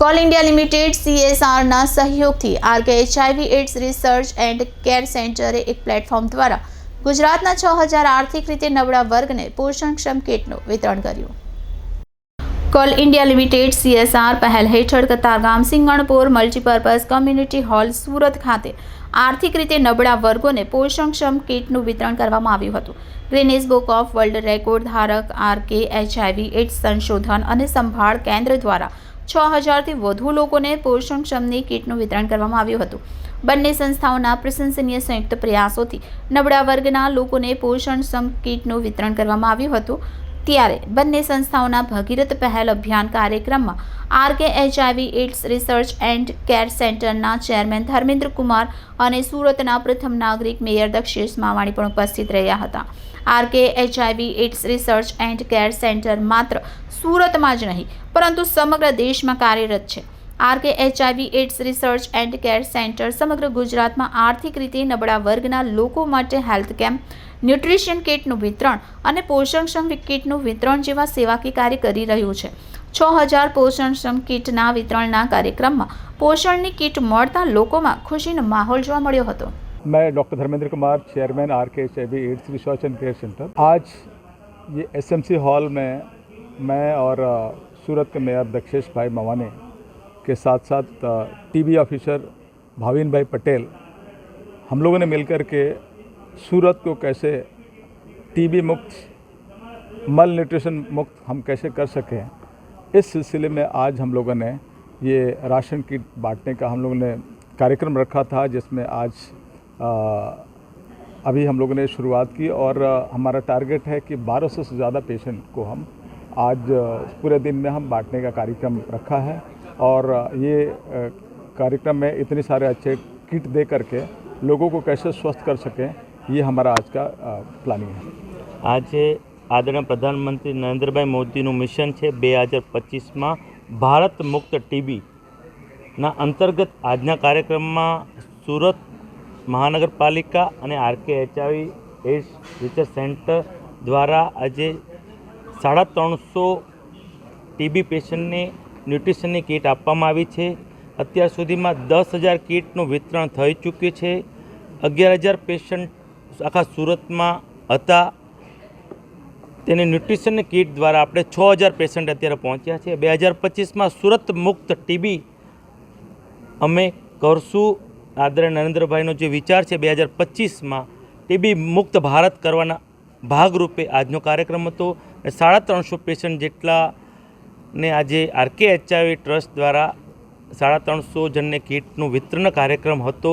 Call India limited સીએસઆરના સહયોગથી RK HIV AIDS research and care સેન્ટરે એક પ્લેટફોર્મ દ્વારા ગુજરાતના છ હજાર આર્થિક રીતે નબળા વર્ગને પોષણક્ષમ કીટનું વિતરણ કર્યું. કોલ ઇન્ડિયા લિમિટેડ સીએસઆર પહેલ હેઠળ Katargam, Singanpur, multipurpose community hall, Surat ખાતે આર્થિક રીતે નબળા વર્ગોને પોષણક્ષમ કીટનું વિતરણ કરવામાં આવ્યું હતું. Guinness book of world record ધારક આર કે એચઆઈવી એડ્સ સંશોધન અને સંભાળ કેન્દ્ર દ્વારા છ હજારથી વધુ લોકોને પોષણક્ષમની કીટનું વિતરણ કરવામાં આવ્યું હતું. બંને સંસ્થાઓના પ્રશંસનીય સંયુક્ત પ્રયાસોથી નબળા વર્ગના લોકોને પોષણક્ષમ કીટનું વિતરણ કરવામાં આવ્યું હતું. ત્યારે બંને સંસ્થાઓના ભગીરથ પહેલ અભિયાન કાર્યક્રમમાં R K HIV AIDS research and care સેન્ટરના ચેરમેન ધર્મેન્દ્ર કુમાર અને સુરતના પ્રથમ નાગરિક મેયર દક્ષેશ માવાણી પણ ઉપસ્થિત રહ્યા હતા. R K HIV AIDS research and care centre માત્ર સુરતમાં જ નહીં, પરંતુ સમગ્ર દેશમાં કાર્યરત છે. R K HIV AIDS research and care centre સમગ્ર ગુજરાતમાં આર્થિક રીતે નબળા વર્ગના લોકો માટે હેલ્થ કેમ્પ, ન્યુટ્રિશન કિટનું વિતરણ અને પોષણક્ષમ કિટનું વિતરણ જેવા સેવાકીય કાર્ય કરી રહ્યું છે. છ હજાર પોષણક્ષમ કિટના વિતરણના કાર્યક્રમમાં પોષણની કિટ મળતા લોકોમાં ખુશીનો માહોલ જોવા મળ્યો હતો मैं doctor Dharmendra Kumar chairman R K H AIDS research and care centre आज ये एसएमसी हॉल में मैं और अ, सूरत के मेयर दक्षेश भाई मवाने के साथ साथ टीबी ऑफिसर भाविन भाई पटेल हम लोगों ने मिलकर के सूरत को कैसे टीबी मुक्त मल न्यूट्रिशन मुक्त हम कैसे कर सकें इस सिलसिले में आज हम लोगों ने ये राशन किट बांटने का हम लोगों ने कार्यक्रम रखा था जिसमें आज अ, अभी हम लोगों ने शुरुआत की और हमारा टारगेट है कि 1200 से ज़्यादा पेशेंट को हम आज पूरे दिन में हम बांटने का कार्यक्रम रखा है और ये कार्यक्रम में इतने सारे अच्छे किट दे करके लोगों को कैसे स्वस्थ कर सकें ये हमारा आज का प्लानिंग है। આજે આદરણીય પ્રધાનમંત્રી નરેન્દ્રભાઈ મોદીનું મિશન છે બે હજાર પચીસમાં ભારત મુક્ત ટીબીના અંતર્ગત આજના કાર્યક્રમમાં સુરત મહાનગરપાલિકા અને RK HI AIDS research centre દ્વારા આજે સાડા ત્રણસો ટીબી પેશન્ટને ન્યુટ્રિશનની કીટ આપવામાં આવી છે. અત્યાર સુધીમાં દસ હજાર કીટનું વિતરણ થઈ ચૂક્યું છે. અગિયાર હજાર પેશન્ટ આખા સુરતમાં હતા. તેને ન્યુટ્રિશનની કીટ દ્વારા આપણે છ હજાર પેશન્ટ અત્યારે પહોંચ્યા છે. બે હજાર પચીસમાં સુરત મુક્ત ટીબી અમે કરશું. આદરણીય નરેન્દ્રભાઈનો જે વિચાર છે, બે હજાર પચીસમાં ટીબી મુક્ત ભારત કરવાના ભાગરૂપે આજનો કાર્યક્રમ હતો અને સાડા ત્રણસો પેશન્ટ જેટલા ને આજે આરકે એચઆઈવી ટ્રસ્ટ દ્વારા સાડા ત્રણસો જણને કીટનું વિતરણ કાર્યક્રમ હતો.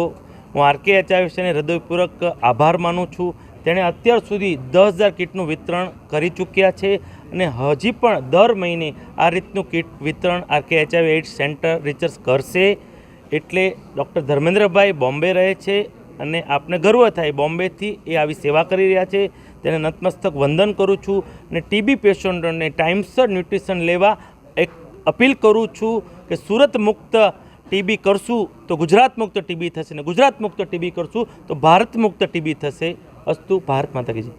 હું આરકે એચઆઈવીને હૃદયપૂર્વક આભાર માનું છું. તેણે અત્યાર સુધી દસ હજાર કીટનું વિતરણ કરી ચૂક્યા છે અને હજી પણ દર મહિને આ રીતનું કીટ વિતરણ RK HIV AIDS centre research કરશે. એટલે ડૉક્ટર ધર્મેન્દ્રભાઈ બોમ્બે રહે છે અને આપને ગર્વ થાય બોમ્બેથી એ આવી સેવા કરી રહ્યા છે. તેને નતમસ્તક વંદન કરું છું અને ટીબી પેશન્ટોને ટાઈમસર ન્યુટ્રિશન લેવા એક અપીલ કરું છું કે સુરત મુક્ત ટીબી કરશું તો ગુજરાત મુક્ત ટીબી થશે ને ગુજરાત મુક્ત ટીબી કરશું તો ભારત મુક્ત ટીબી થશે. અસ્તુ ભારત માતા કી જય.